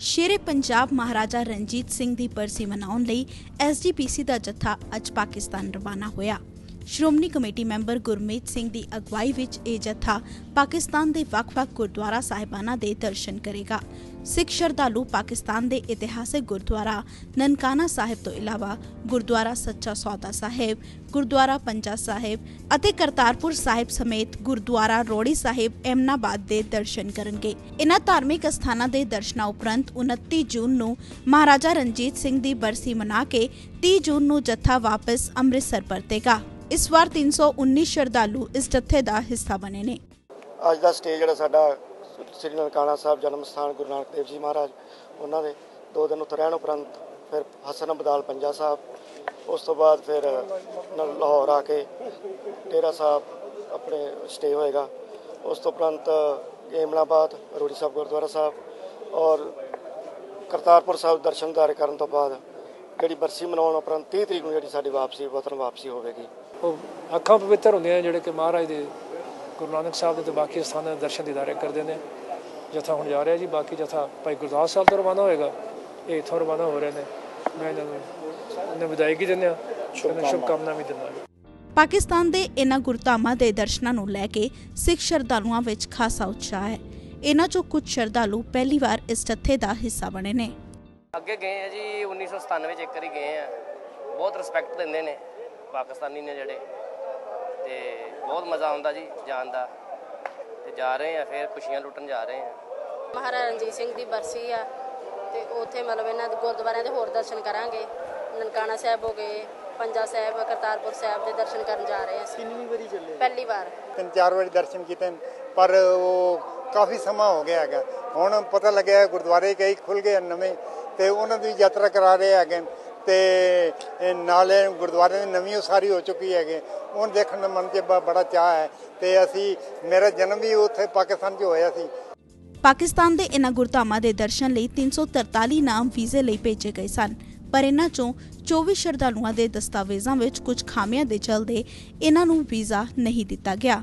ਸ਼ੇਰੇ ਪੰਜਾਬ ਮਹਾਰਾਜਾ ਰਣਜੀਤ ਸਿੰਘ ਦੀ ਬਰਸੀ ਮਨਾਉਣ ਲਈ ਐਸਜੀਪੀਸੀ ਦਾ ਜੱਥਾ ਅੱਜ ਪਾਕਿਸਤਾਨ ਰਵਾਨਾ ਹੋਇਆ। ਸ਼੍ਰੋਮਣੀ ਕਮੇਟੀ ਮੈਂਬਰ ਗੁਰਮੀਤ ਸਿੰਘ ਦੀ ਅਗਵਾਈ ਵਿੱਚ ਇਹ ਜਥਾ ਪਾਕਿਸਤਾਨ ਦੇ ਵੱਖ-ਵੱਖ ਗੁਰਦੁਆਰਾ ਸਾਹਿਬਾਨਾਂ ਦੇ ਦਰਸ਼ਨ ਕਰੇਗਾ। ਸਿੱਖ ਸ਼ਰਧਾਲੂ ਪਾਕਿਸਤਾਨ ਦੇ ਇਤਿਹਾਸਕ ਗੁਰਦੁਆਰਾ ਨਨਕਾਣਾ ਸਾਹਿਬ ਤੋਂ ਇਲਾਵਾ ਗੁਰਦੁਆਰਾ ਸੱਚਾ ਸੌਦਾ ਸਾਹਿਬ, ਗੁਰਦੁਆਰਾ ਪੰਜਾ ਸਾਹਿਬ ਅਤੇ ਕਰਤਾਰਪੁਰ ਸਾਹਿਬ ਸਮੇਤ ਗੁਰਦੁਆਰਾ ਰੋੜੀ ਸਾਹਿਬ ਐਮਨਾਬਾਦ ਦੇ ਦਰਸ਼ਨ ਕਰਨਗੇ। ਇਨ੍ਹਾਂ ਧਾਰਮਿਕ ਅਸਥਾਨਾਂ ਦੇ ਦਰਸ਼ਨਾਂ ਉਪਰੰਤ 29 ਜੂਨ ਨੂੰ ਮਹਾਰਾਜਾ ਰਣਜੀਤ ਸਿੰਘ ਦੀ ਬਰਸੀ ਮਨਾ ਕੇ 30 ਜੂਨ ਨੂੰ ਜੱਥਾ ਵਾਪਸ ਅੰਮ੍ਰਿਤਸਰ ਪਰਤੇਗਾ। ਇਸ ਵਾਰ 319 ਸ਼ਰਧਾਲੂ ਇਸ ਜੱਥੇ ਦਾ ਹਿੱਸਾ ਬਣੇ ਨੇ। ਅੱਜ ਦਾ ਸਟੇਜ ਜਿਹੜਾ ਸਾਡਾ ਸ੍ਰੀ ਨਨਕਾਣਾ ਸਾਹਿਬ ਜਨਮ ਸਥਾਨ ਗੁਰੂ ਨਾਨਕ ਦੇਵ ਜੀ ਮਹਾਰਾਜ, ਉਹਨਾਂ ਦੇ ਦੋ ਦਿਨ ਉੱਥੇ ਰਹਿਣ ਉਪਰੰਤ ਫਿਰ ਹਸਨ ਅਬਦਾਲ ਪੰਜਾ ਸਾਹਿਬ, ਉਸ ਤੋਂ ਬਾਅਦ ਫਿਰ ਲਾਹੌਰ ਆ ਕੇ ਡੇਰਾ ਸਾਹਿਬ ਆਪਣੇ ਸਟੇ ਹੋਏਗਾ। ਉਸ ਤੋਂ ਉਪਰੰਤ ਏਮਲਾਬਾਦ ਰੋੜੀ ਸਾਹਿਬ ਗੁਰਦੁਆਰਾ ਸਾਹਿਬ ਔਰ ਕਰਤਾਰਪੁਰ ਸਾਹਿਬ ਦਰਸ਼ਨ ਦਰਸ਼ਨਦਾਰ ਕਰਨ ਤੋਂ ਬਾਅਦ ਜਿਹੜੀ ਬਰਸੀ ਮਨਾਉਣ ਉਪਰੰਤ 30 ਤਰੀਕ ਨੂੰ ਜਿਹੜੀ ਸਾਡੀ ਵਾਪਸੀ ਵਤਨ ਵਾਪਸੀ ਹੋਵੇਗੀ। ਉਹ ਅੱਖਾਂ ਪਵਿੱਤਰ ਹੁੰਦੀਆਂ ਨੇ ਜਿਹੜੇ ਕਿ ਮਹਾਰਾਜ ਦੇ ਗੁਰੂ ਨਾਨਕ ਸਾਹਿਬ ਦੇ ਤੇ ਬਾਕੀ ਸਥਾਨਾਂ ਦੇ ਦਰਸ਼ਨ ਦੀਦਾਰੇ ਕਰਦੇ ਨੇ। ਜਥਾ ਹੁਣ ਜਾ ਰਿਹਾ ਜੀ ਬਾਕੀ ਜਥਾ ਭਾਈ ਗੁਰਦਾਸ ਸਾਹਿਬ ਤੋਂ ਰਵਾਨਾ ਹੋਏਗਾ। ਇਹ ਇੱਥੋਂ ਰਵਾਨਾ ਹੋ ਰਹੇ ਨੇ। ਮੈਂ ਇਹਨਾਂ ਨੂੰ ਇਹਨਾਂ ਵਿਦਾਇਗੀ ਦਿੰਦੇ ਆ ਸ਼ੁਭ ਕਾਮਨਾ ਵੀ ਦਿੰਦਾ ਪਾਕਿਸਤਾਨ ਦੇ ਇਨ੍ਹਾਂ ਗੁਰਧਾਮਾਂ ਦੇ ਦਰਸ਼ਨਾਂ ਨੂੰ ਲੈ ਕੇ ਸਿੱਖ ਸ਼ਰਧਾਲੂਆਂ ਵਿੱਚ ਖਾਸਾ ਉਤਸ਼ਾਹ ਹੈ। ਇਨ੍ਹਾਂ ਚੋਂ ਕੁਝ ਸ਼ਰਧਾਲੂ ਪਹਿਲੀ ਵਾਰ ਇਸ ਜੱਥੇ ਦਾ ਹਿੱਸਾ ਬਣੇ ਨੇ। ਅੱਗੇ ਗਏ ਆ ਜੀ 1997 ਚ ਇੱਕ ਵਾਰੀ ਗਏ ਆ। ਬਹੁਤ ਰਿਸਪੈਕਟ ਦਿੰਦੇ ਨੇ ਪਾਕਿਸਤਾਨੀ ਨੇ ਜਿਹੜੇ। ਤੇ ਬਹੁਤ ਮਜ਼ਾ ਆਉਂਦਾ ਜੀ ਜਾਣ ਦਾ। ਤੇ ਜਾ ਰਹੇ ਆ ਫਿਰ ਖੁਸ਼ੀਆਂ ਲੁੱਟਣ ਜਾ ਰਹੇ ਆ। ਮਹਾਰਾਜਾ ਰਣਜੀਤ ਸਿੰਘ ਦੀ ਬਰਸੀ ਆ। ਤੇ ਉੱਥੇ ਮਤਲਬ ਇਹਨਾਂ ਦੇ ਗੁਰਦੁਆਰਿਆਂ ਦੇ ਹੋਰ ਦਰਸ਼ਨ ਕਰਾਂਗੇ। ਨਨਕਾਣਾ ਸਾਹਿਬ ਹੋ ਗਏ ਪੰਜਾ ਸਾਹਿਬ ਕਰਤਾਰਪੁਰ ਸਾਹਿਬ ਦੇ ਦਰਸ਼ਨ ਕਰਨ ਜਾ ਰਹੇ ਅਸੀਂ। ਕਿੰਨੀ ਵਾਰੀ ਚੱਲੇ? ਪਹਿਲੀ ਵਾਰ। ਤਿੰਨ ਚਾਰ ਵਾਰੀ ਦਰਸ਼ਨ ਕੀਤੇ ਪਰ ਉਹ ਕਾਫੀ ਸਮਾਂ ਹੋ ਗਿਆ ਹੈਗਾ। ਹੁਣ ਪਤਾ ਲੱਗਿਆ ਗੁਰਦੁਆਰੇ ਕਈ ਖੁੱਲ ਗਏ ਨਵੇਂ ਤੇ ਉਹਨਾਂ ਦੀ ਯਾਤਰਾ ਕਰਾ ਰਹੇ ਹੈਗੇ ਤੇ ਨਾਲੇ ਗੁਰਦੁਆਰੇ ਦੀ ਨਵੀਂ ਉਸਾਰੀ ਹੋ ਚੁੱਕੀ ਹੈਗੇ ਉਹਨ ਦੇਖਣ ਦਾ ਮਨ 'ਚ ਬੜਾ ਚਾਹ ਹੈ ਤੇ ਅਸੀਂ ਮੇਰਾ ਜਨਮ ਵੀ ਉੱਥੇ ਪਾਕਿਸਤਾਨ 'ਚ ਹੋਇਆ ਸੀ। ਪਾਕਿਸਤਾਨ ਦੇ ਇਨ੍ਹਾਂ ਗੁਰਧਾਮਾਂ ਦੇ ਦਰਸ਼ਨ ਲਈ 343 ਨਾਮ ਵੀਜ਼ੇ ਲਈ ਭੇਜੇ ਗਏ ਸਨ। ਪਰ ਇਹਨਾਂ ਚੋਂ 24 ਸ਼ਰਧਾਲੂਆਂ ਦੇ ਦਸਤਾਵੇਜ਼ਾਂ ਵਿੱਚ ਕੁਝ ਖਾਮੀਆਂ ਦੇ ਚਲਦੇ ਇਹਨਾਂ ਨੂੰ ਵੀਜ਼ਾ ਨਹੀਂ ਦਿੱਤਾ ਗਿਆ।